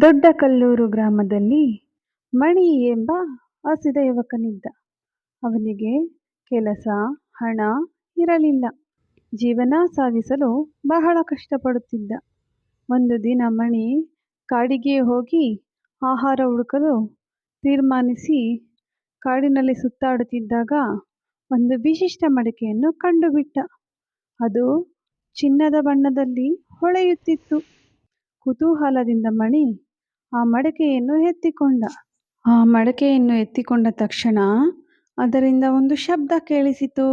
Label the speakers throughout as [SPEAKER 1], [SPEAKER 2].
[SPEAKER 1] ದೊಡ್ಡ ಕಲ್ಲೂರು ಗ್ರಾಮದಲ್ಲಿ ಮಣಿ ಎಂಬ ಹಸಿದ ಯುವಕನಿದ್ದ. ಅವನಿಗೆ ಕೆಲಸ, ಹಣ ಇರಲಿಲ್ಲ. ಜೀವನ ಸಾಗಿಸಲು ಬಹಳ ಕಷ್ಟಪಡುತ್ತಿದ್ದ. ಒಂದು ದಿನ ಮಣಿ ಕಾಡಿಗೆ ಹೋಗಿ ಆಹಾರ ಹುಡುಕಲು ತೀರ್ಮಾನಿಸಿ ಕಾಡಿನಲ್ಲಿ ಸುತ್ತಾಡುತ್ತಿದ್ದಾಗ ಒಂದು ವಿಶಿಷ್ಟ ಮಡಕೆಯನ್ನು ಕಂಡುಬಿಟ್ಟ. ಅದು ಚಿನ್ನದ ಬಣ್ಣದಲ್ಲಿ ಹೊಳೆಯುತ್ತಿತ್ತು. ಕುತೂಹಲದಿಂದ ಮಣಿ ಆ ಮಡಕೆಯನ್ನು ಎತ್ತಿಕೊಂಡ. ಆ ಮಡಕೆಯನ್ನು ಎತ್ತಿಕೊಂಡ ತಕ್ಷಣ ಅದರಿಂದ ಒಂದು ಶಬ್ದ ಕೇಳಿಸಿತು.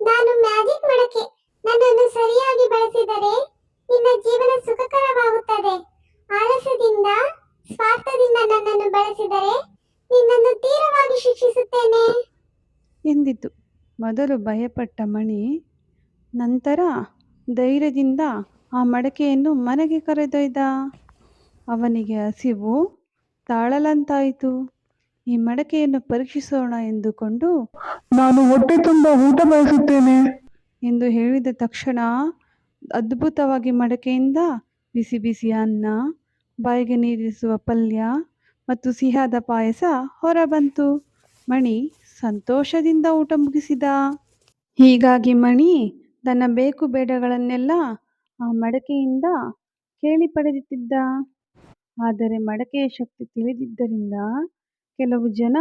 [SPEAKER 2] ನಾನು ಮ್ಯಾಜಿಕ್ ಮಡಕೆ ನನ್ನನ್ನು ಸರಿಯಾಗಿ ಬಳಸಿದರೆ ನಿನ್ನ ಜೀವನ ಸುಖಕರವಾಗುತ್ತದೆ ಆಲಸ್ಯದಿಂದ ಸ್ವಾರ್ಥದಿಂದ ನನ್ನನ್ನು ಬಳಸಿದರೆ ನಿನ್ನನ್ನು ತೀರವಾಗಿ ಶಿಕ್ಷಿಸುತ್ತೇನೆ
[SPEAKER 1] ಎಂದಿತು. ಮೊದಲು ಭಯಪಟ್ಟ ಮಣಿ ನಂತರ ಧೈರ್ಯದಿಂದ ಆ ಮಡಕೆಯನ್ನು ಮನೆಗೆ ಕರೆದೊಯ್ದ. ಅವನಿಗೆ ಹಸಿವು ತಾಳಲಂತಾಯಿತು. ಈ ಮಡಕೆಯನ್ನು ಪರೀಕ್ಷಿಸೋಣ ಎಂದುಕೊಂಡು
[SPEAKER 3] ನಾನು ಹೊಟ್ಟೆ ತುಂಬ ಊಟ ಬಯಸುತ್ತೇನೆ
[SPEAKER 1] ಎಂದು ಹೇಳಿದ ತಕ್ಷಣ ಅದ್ಭುತವಾಗಿ ಮಡಕೆಯಿಂದ ಬಿಸಿ ಬಿಸಿ ಅನ್ನ, ಬಾಯಿಗೆ ನೀರಿಸುವ ಪಲ್ಯ ಮತ್ತು ಸಿಹಿಯಾದ ಪಾಯಸ ಹೊರಬಂತು. ಮಣಿ ಸಂತೋಷದಿಂದ ಊಟ ಮುಗಿಸಿದ. ಹೀಗಾಗಿ ಮಣಿ ತನ್ನ ಬೇಕು ಬೇಡಗಳನ್ನೆಲ್ಲ ಆ ಮಡಕೆಯಿಂದ ಕೇಳಿ ಪಡೆಯುತ್ತಿದ್ದ. ಆದರೆ ಮಡಕೆಯ ಶಕ್ತಿ ತಿಳಿದಿದ್ದರಿಂದ ಕೆಲವು ಜನ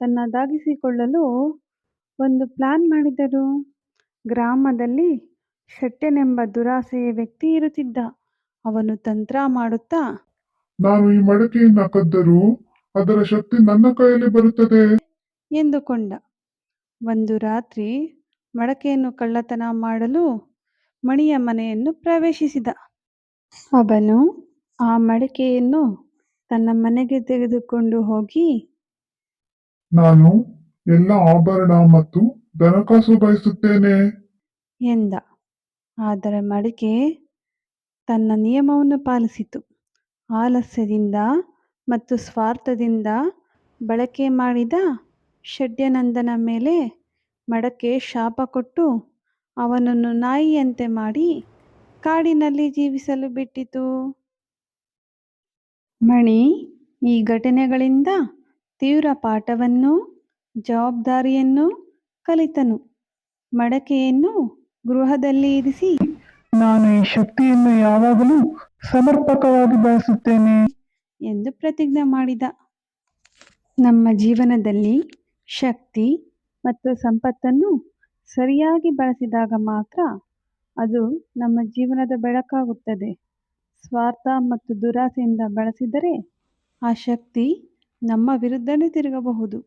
[SPEAKER 1] ತನ್ನದಾಗಿಸಿಕೊಳ್ಳಲು ಒಂದು ಪ್ಲಾನ್ ಮಾಡಿದರು. ಗ್ರಾಮದಲ್ಲಿ ಶೆಟ್ಟೆನೆಂಬ ದುರಾಸೆಯ ವ್ಯಕ್ತಿ ಇರುತ್ತಿದ್ದ. ಅವನು ತಂತ್ರ ಮಾಡುತ್ತಾ
[SPEAKER 3] ನಾನು ಈ ಮಡಕೆಯನ್ನು ಕದ್ದರೂ ಅದರ ಶಕ್ತಿ ನನ್ನ ಕೈಯಲ್ಲಿ ಬರುತ್ತದೆ
[SPEAKER 1] ಎಂದುಕೊಂಡ. ಒಂದು ರಾತ್ರಿ ಮಡಕೆಯನ್ನು ಕಳ್ಳತನ ಮಾಡಲು ಮಣಿಯ ಮನೆಯನ್ನು ಪ್ರವೇಶಿಸಿದ. ಅವನು ಆ ಮಡಕೆಯನ್ನು ತನ್ನ ಮನೆಗೆ ತೆಗೆದುಕೊಂಡು ಹೋಗಿ
[SPEAKER 3] ನಾನು ಎಲ್ಲ ಆಭರಣ ಮತ್ತು ದನಕಾಸು ಬಯಸುತ್ತೇನೆ
[SPEAKER 1] ಎಂದ. ಆದರೆ ಮಡಕೆ ತನ್ನ ನಿಯಮವನ್ನು ಪಾಲಿಸಿತು. ಆಲಸ್ಯದಿಂದ ಮತ್ತು ಸ್ವಾರ್ಥದಿಂದ ಬಳಕೆ ಮಾಡಿದ ಷಡ್ಯನಂದನ ಮೇಲೆ ಮಡಕೆ ಶಾಪ ಕೊಟ್ಟು ಅವನನ್ನು ನಾಯಿಯಂತೆ ಮಾಡಿ ಕಾಡಿನಲ್ಲಿ ಜೀವಿಸಲು ಬಿಟ್ಟಿತು. ಮಣಿ ಈ ಘಟನೆಗಳಿಂದ ತೀವ್ರ ಪಾಠವನ್ನೂ ಜವಾಬ್ದಾರಿಯನ್ನೂ ಕಲಿತನು. ಮಡಕೆಯನ್ನು ಗೃಹದಲ್ಲಿ ಇರಿಸಿ
[SPEAKER 3] ನಾನು ಈ ಶಕ್ತಿಯನ್ನು ಯಾವಾಗಲೂ ಸಮರ್ಪಕವಾಗಿ ಬಳಸುತ್ತೇನೆ
[SPEAKER 1] ಎಂದು ಪ್ರತಿಜ್ಞೆ ಮಾಡಿದ. ನಮ್ಮ ಜೀವನದಲ್ಲಿ ಶಕ್ತಿ ಮತ್ತು ಸಂಪತ್ತನ್ನು ಸರಿಯಾಗಿ ಬಳಸಿದಾಗ ಮಾತ್ರ ಅದು ನಮ್ಮ ಜೀವನದ ಬೆಳಕಾಗುತ್ತದೆ. ಸ್ವಾರ್ಥ ಮತ್ತು ದುರಾಸೆಯಿಂದ ಬಳಸಿದರೆ ಆ ಶಕ್ತಿ ನಮ್ಮ ವಿರುದ್ಧವೇ ತಿರುಗಬಹುದು.